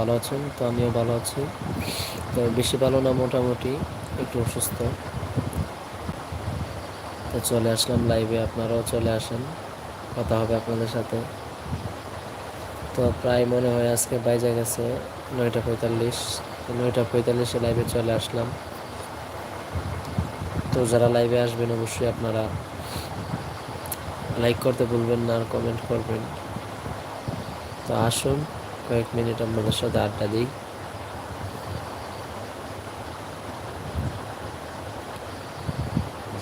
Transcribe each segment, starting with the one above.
ভালো আছেন? তো আমিও ভালো আছি। তো বেশি ভালো না, মোটামুটি একটু অসুস্থ। তো চলে আসলাম লাইভে আপনারাও চলে আসেন। কথা হবে আপনাদের সাথে। তো প্রায় মনে হয় আজকে বাইজা গেছে নয়টা পঁয়তাল্লিশ। নয়টা পঁয়তাল্লিশে লাইভে চলে আসলাম। তো যারা লাইভে আসবেন, অবশ্যই আপনারা লাইক করতে ভুলবেন না আর কমেন্ট করবেন। তো আসুন। কয়েক মিনিট আপনাদের সাথে আড্ডা দিই।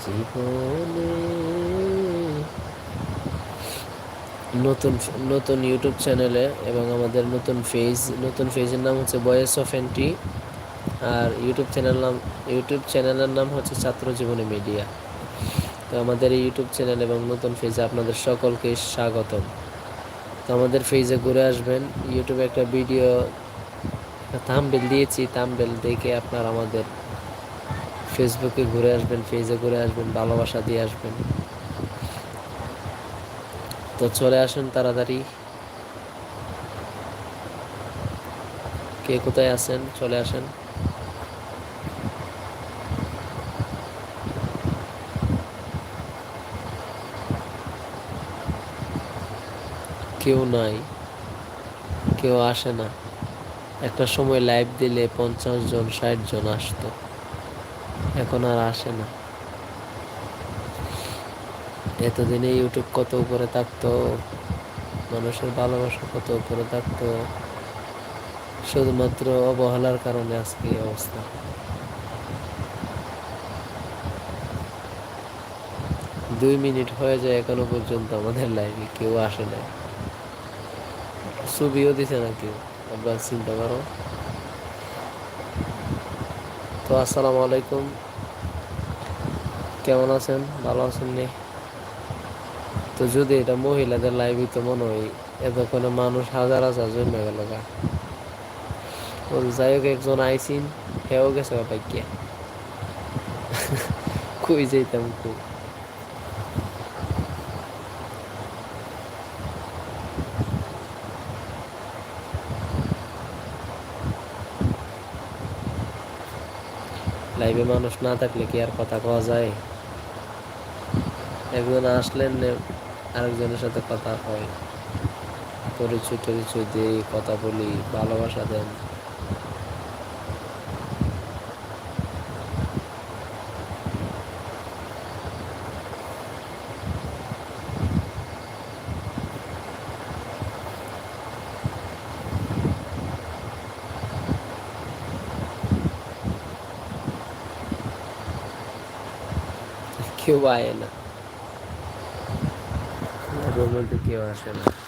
জীবনে নতুন নতুন ইউটিউব চ্যানেলে এবং আমাদের নতুন ফেজ, নতুন ফেজের নাম হচ্ছে ভয়েস অফ এন্ট্রি আর ইউটিউব চ্যানেল নাম, ইউটিউব চ্যানেলের নাম হচ্ছে ছাত্র জীবনী মিডিয়া। তো আমাদের এই ইউটিউব চ্যানেল এবং নতুন ফেজে আপনাদের সকলকে স্বাগতম। তো আমাদের ফেজে ঘুরে আসবেন। ইউটিউবে একটা ভিডিও থামবেল দিয়েছি। থামবেল দেখে আপনার আমাদের ফেসবুকে ঘুরে আসবেন ফেজে ঘুরে আসবেন, ভালোবাসা দিয়ে আসবেন। তো চলে আসুন তাড়াতাড়ি। কে কোথায় আছেন? চলে আসেন। কেউ নাই, কেউ আসে না। একটা সময় লাইভ দিলে পঞ্চাশ জন, ষাট জন আসতো। এখন আর আসে না। এতদিনে ইউটিউব কত উপরে থাকতো, মানুষের ভালোবাসা কত উপরে থাকতো, শুধুমাত্র অবহেলার কারণে আজকে এই অবস্থা। দুই মিনিট হয়ে যায় এখনও পর্যন্ত আমাদের লাইভে কেউ আসে না ছবিও দিছে না কেউ আপনার চিন্তা করো। তো আসসালামু আলাইকুম। কেমন আছেন? ভালো আছেন নি? তো যদি এটা মহিলাদের লাইভ তো মনে হয়, এতক্ষণে মানুষ হাজার হাজার জমে গেল গা। যাই হোক, একজন আইসিন, হেও গেছে বাইকে কই যাইতাম খুব লাইভে মানুষ না থাকলে কি আর কথা কওয়া যায়? একজন আসলেন আরেকজনের সাথে কথা হয়। পরিচয় টরিচয় দিই কথা বলি, ভালোবাসা দেন। কেউ আয় না লাইভের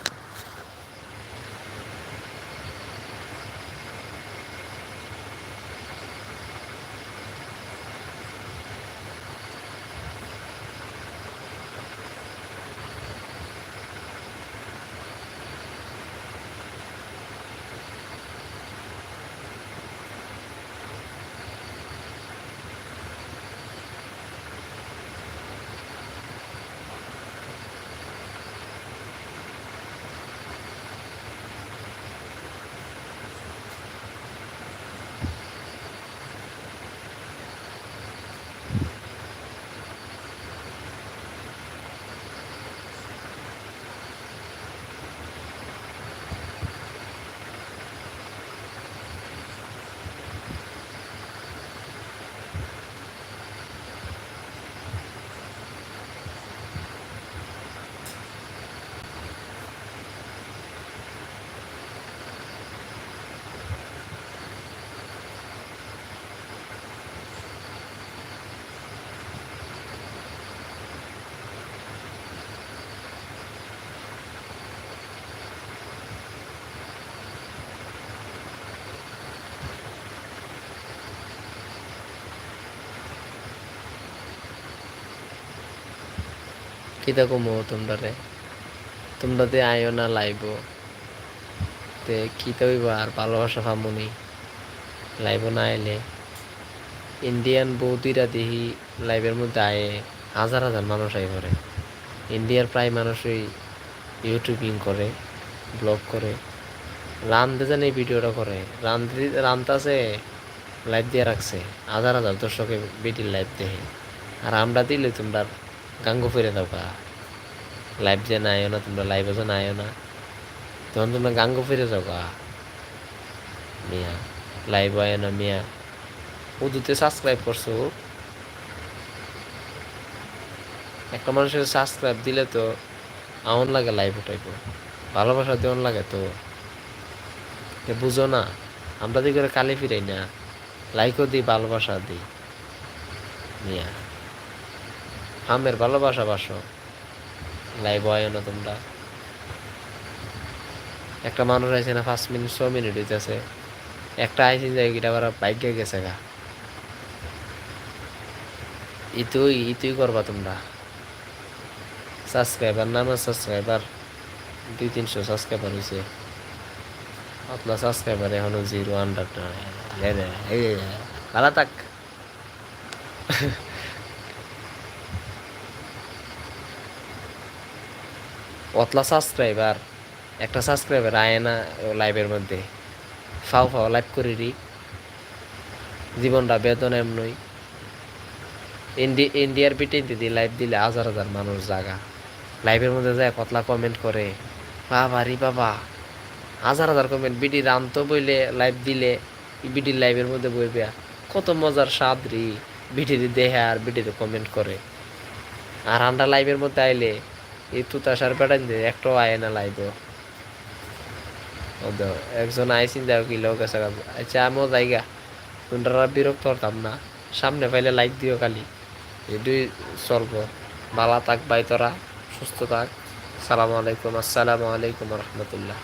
কিতা কমো তোমরা রে তোমরা তে আয়ো না লাইব। তে কিতা হইব আর ভালোবাসা পামুনি লাইব না আইলে। ইন্ডিয়ান বৌদিরা দেখি লাইভের মধ্যে আয়ে, হাজার হাজার মানুষ আই করে ইন্ডিয়ার প্রায় মানুষই ইউটিউবিং করে, ব্লগ করে। রানতে জানি ভিডিওটা করে। রানতে রানতাছে লাইভ দিয়ে রাখছে। হাজার হাজার দর্শকে বিটির লাইভ দেখে আর আমরা দিলে তোমরা গাঙ্গ ফিরে কা লাইভ যে না না তোমরা লাইভে যে না আয়ো না তখন তোমরা গাঙ্গ ফিরে কা মিয়া লাইভ আয় না মিয়া উদুতে সাবস্ক্রাইব করছ একটা মানুষের সাবস্ক্রাইব দিলে তো আমন লাগে লাইভ উঠাইব ভালোবাসা দেওয়ান লাগে তো বুঝো না আমরা দিকে কালি ফিরাই না লাইকও দিই ভালোবাসা দিই মিয়া আমের ভালোবাসা বাসো লাইভ হয় না তোমরা একটা মানুষ আছে না পাঁচ মিনিট ছ মিনিট হইতেছে একটা আইসিন যায় গিটা আবার বাইক গেছে গা ইতুই ইতুই করবা তোমরা সাবস্ক্রাইবার নানা সাবস্ক্রাইবার দুই তিনশো সাবস্ক্রাইবার হয়েছে আপনার সাবস্ক্রাইবার এখনও জিরো আন্ডার ভালো থাক অতলা সাবস্ক্রাইবার একটা সাবস্ক্রাইবার আয় না লাইভের মধ্যে। ফাও ফাও লাইভ করে রি জীবনটা বেতন এমনই। ইন্ডি ইন্ডিয়ার পিঠে দিদি লাইভ দিলে হাজার হাজার মানুষ জাগা। লাইভের মধ্যে যায় কতলা কমেন্ট করে, বাবা রি বাবা। হাজার হাজার কমেন্ট বিডি রামতো বইলে লাইভ দিলে, বিডির লাইভের মধ্যে বইবে। কত মজার স্বাদ রি। বিডির দেহে আর বিডির কমেন্ট করে। আর আমরা লাইভের মধ্যে আইলে এই তুতাসার পেটান দিয়ে একটাও আয় না লাইভ একজন যাও কি লোক আছে আচ্ছা আমিও জায়গা। তোমরা বিরক্ত হতাম না। সামনে পাইলে লাইক দিও খালি। এই চলব ভালো থাক ভাই তোরা, সুস্থ থাক। সালামু আলাইকুম, আসসালামু আলাইকুম রহমতুল্লাহ।